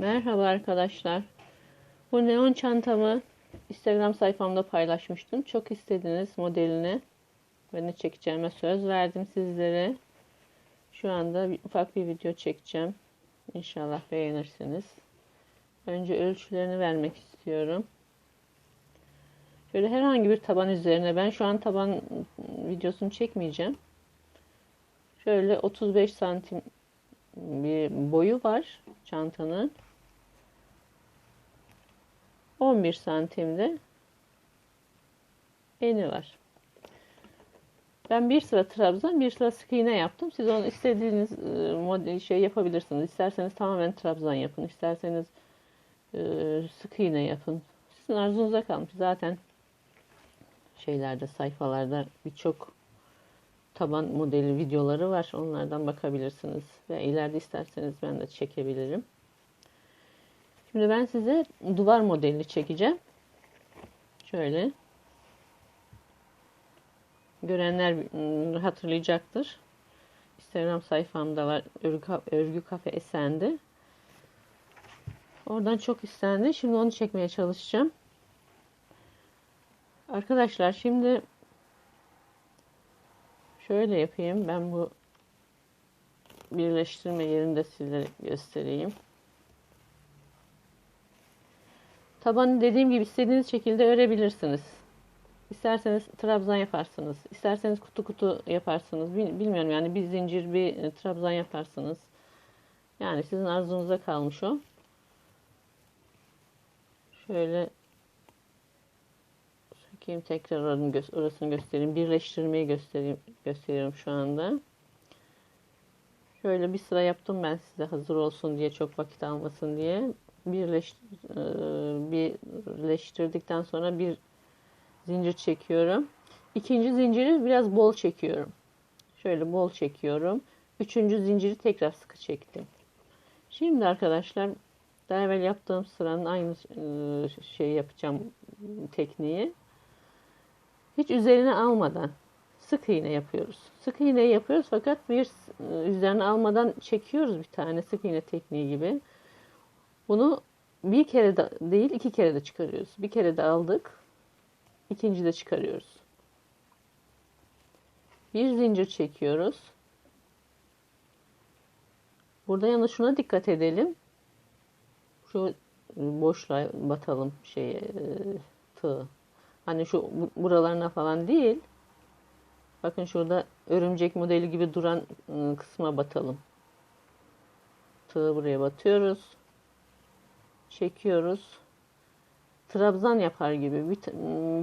Merhaba arkadaşlar. Bu neon çantamı Instagram sayfamda paylaşmıştım. Çok istediniz modelini. Ve ne çekeceğime söz verdim sizlere. Şu anda bir, ufak bir video çekeceğim. İnşallah beğenirsiniz. Önce ölçülerini vermek istiyorum. Şöyle herhangi bir taban üzerine ben şu an taban videosunu çekmeyeceğim. Şöyle 35 santim bir boyu var çantanın. 11 santimde eni var. Ben bir sıra trabzan, bir sıra sık iğne yaptım. Siz onu istediğiniz e, model şey yapabilirsiniz. İsterseniz tamamen trabzan yapın, isterseniz e, sık iğne yapın. Sizin arzunuza kalmış. Zaten şeylerde, sayfalarda birçok taban modeli videoları var. Onlardan bakabilirsiniz. Ve ileride isterseniz ben de çekebilirim. Şimdi ben size duvar modelini çekeceğim. Şöyle. Görenler hatırlayacaktır. Instagram sayfamda var. Örgü, örgü kafe esendi. Oradan çok istendi. Şimdi onu çekmeye çalışacağım. Arkadaşlar şimdi şöyle yapayım. Ben bu birleştirme yerinde sizlere göstereyim. Tabanı dediğim gibi istediğiniz şekilde örebilirsiniz. İsterseniz trabzan yaparsınız. İsterseniz kutu kutu yaparsınız. Bilmiyorum yani bir zincir bir e, trabzan yaparsınız. Yani sizin arzunuza kalmış o. Şöyle sökeyim tekrar orasını göstereyim. Birleştirmeyi göstereyim, gösteriyorum şu anda. Şöyle bir sıra yaptım ben size hazır olsun diye çok vakit almasın diye. E, birleştirdikten sonra bir zincir çekiyorum. İkinci zinciri biraz bol çekiyorum. Şöyle bol çekiyorum. Üçüncü zinciri tekrar sıkı çektim. Şimdi arkadaşlar daha evvel yaptığım sıranın aynı e, şey yapacağım tekniği. Hiç üzerine almadan sık iğne yapıyoruz. Sık iğne yapıyoruz fakat bir e, üzerine almadan çekiyoruz bir tane sık iğne tekniği gibi. Bunu bir kere de değil iki kere de çıkarıyoruz. Bir kere de aldık. ikinci de çıkarıyoruz. Bir zincir çekiyoruz. Burada yalnız şuna dikkat edelim. Şu boşluğa batalım şeye e, tığ. Hani şu buralarına falan değil. Bakın şurada örümcek modeli gibi duran ıı, kısma batalım. Tığı buraya batıyoruz. Çekiyoruz. Trabzan yapar gibi bir,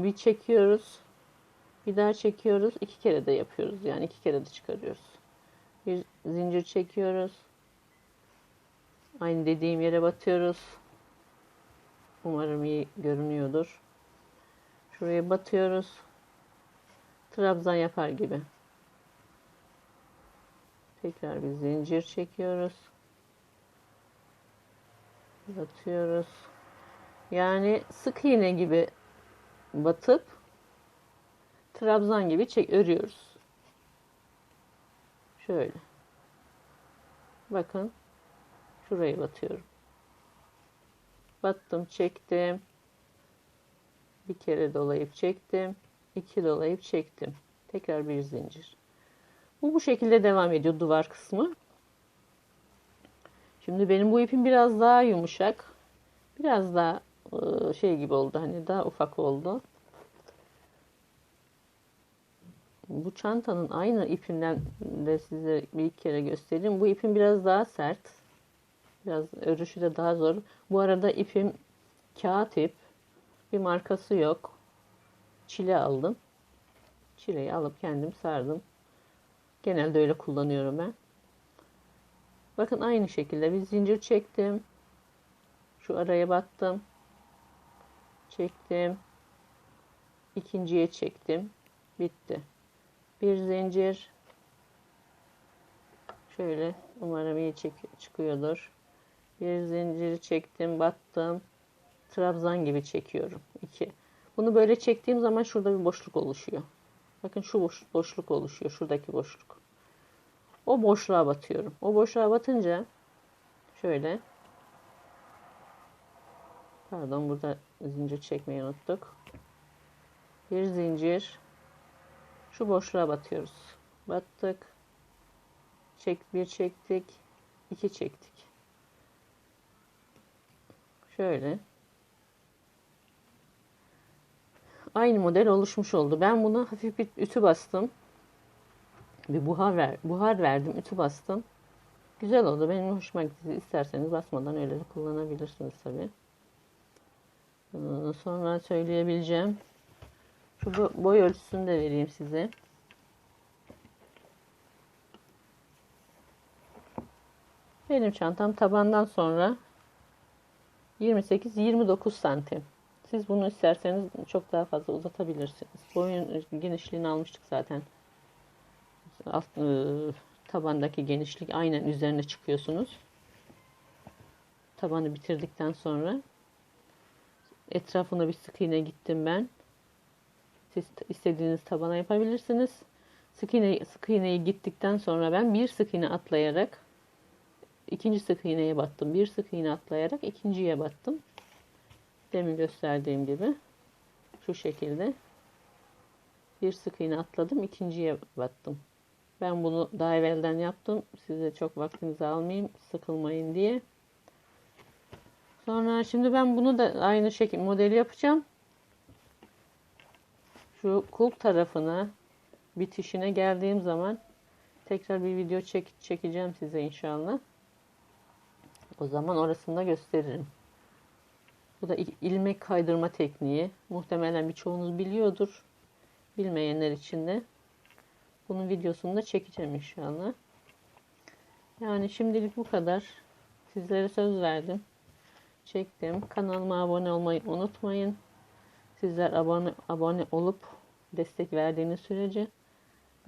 bir çekiyoruz. Bir daha çekiyoruz. iki kere de yapıyoruz. Yani iki kere de çıkarıyoruz. Bir zincir çekiyoruz. Aynı dediğim yere batıyoruz. Umarım iyi görünüyordur. Şuraya batıyoruz trabzan yapar gibi. Tekrar bir zincir çekiyoruz. Batıyoruz. Yani sık iğne gibi batıp trabzan gibi çek örüyoruz. Şöyle. Bakın. Şurayı batıyorum. Battım, çektim. Bir kere dolayıp çektim. 2 dolayıp çektim. Tekrar bir zincir. Bu bu şekilde devam ediyor duvar kısmı. Şimdi benim bu ipim biraz daha yumuşak. Biraz daha e, şey gibi oldu. Hani daha ufak oldu. Bu çantanın aynı ipinden de size bir iki kere göstereyim. Bu ipim biraz daha sert. Biraz örüşü de daha zor. Bu arada ipim kağıt ip. Bir markası yok çile aldım. Çileyi alıp kendim sardım. Genelde öyle kullanıyorum ben. Bakın aynı şekilde bir zincir çektim. Şu araya battım. Çektim. İkinciye çektim. Bitti. Bir zincir. Şöyle umarım iyi çek çıkıyordur. Bir zinciri çektim, battım. Trabzan gibi çekiyorum. 2 bunu böyle çektiğim zaman şurada bir boşluk oluşuyor. Bakın şu boş, boşluk oluşuyor. Şuradaki boşluk. O boşluğa batıyorum. O boşluğa batınca şöyle Pardon burada zincir çekmeyi unuttuk. Bir zincir. Şu boşluğa batıyoruz. Battık. Çek bir çektik. iki çektik. Şöyle. Aynı model oluşmuş oldu. Ben buna hafif bir ütü bastım. Bir buhar ver, buhar verdim, ütü bastım. Güzel oldu. Benim hoşuma gitti. İsterseniz basmadan öyle de kullanabilirsiniz tabii. Ondan Sonra söyleyebileceğim. Şu bo- boy ölçüsünü de vereyim size. Benim çantam tabandan sonra 28-29 santim. Siz bunu isterseniz çok daha fazla uzatabilirsiniz. Boyun genişliğini almıştık zaten. E, tabandaki genişlik aynen üzerine çıkıyorsunuz. Tabanı bitirdikten sonra etrafına bir sık iğne gittim ben. Siz istediğiniz tabana yapabilirsiniz. Sık, iğne, sık iğneyi gittikten sonra ben bir sık iğne atlayarak ikinci sık iğneye battım. Bir sık iğne atlayarak ikinciye battım. Demin gösterdiğim gibi şu şekilde bir sık iğne atladım. ikinciye battım. Ben bunu daha evvelden yaptım. Size çok vaktinizi almayayım. Sıkılmayın diye. Sonra şimdi ben bunu da aynı şekilde modeli yapacağım. Şu kulp tarafına bitişine geldiğim zaman tekrar bir video çek çekeceğim size inşallah. O zaman orasını da gösteririm. Bu da il- ilmek kaydırma tekniği. Muhtemelen birçoğunuz biliyordur. Bilmeyenler için de bunun videosunu da çekeceğim inşallah. Yani şimdilik bu kadar. Sizlere söz verdim. Çektim. Kanalıma abone olmayı unutmayın. Sizler abone abone olup destek verdiğiniz sürece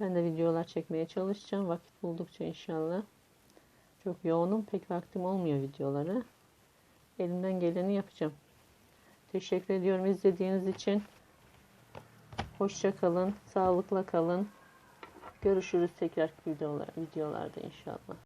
ben de videolar çekmeye çalışacağım. Vakit buldukça inşallah. Çok yoğunum. Pek vaktim olmuyor videolara. Elimden geleni yapacağım. Teşekkür ediyorum izlediğiniz için. Hoşça kalın. Sağlıkla kalın. Görüşürüz tekrar videolar, videolarda inşallah.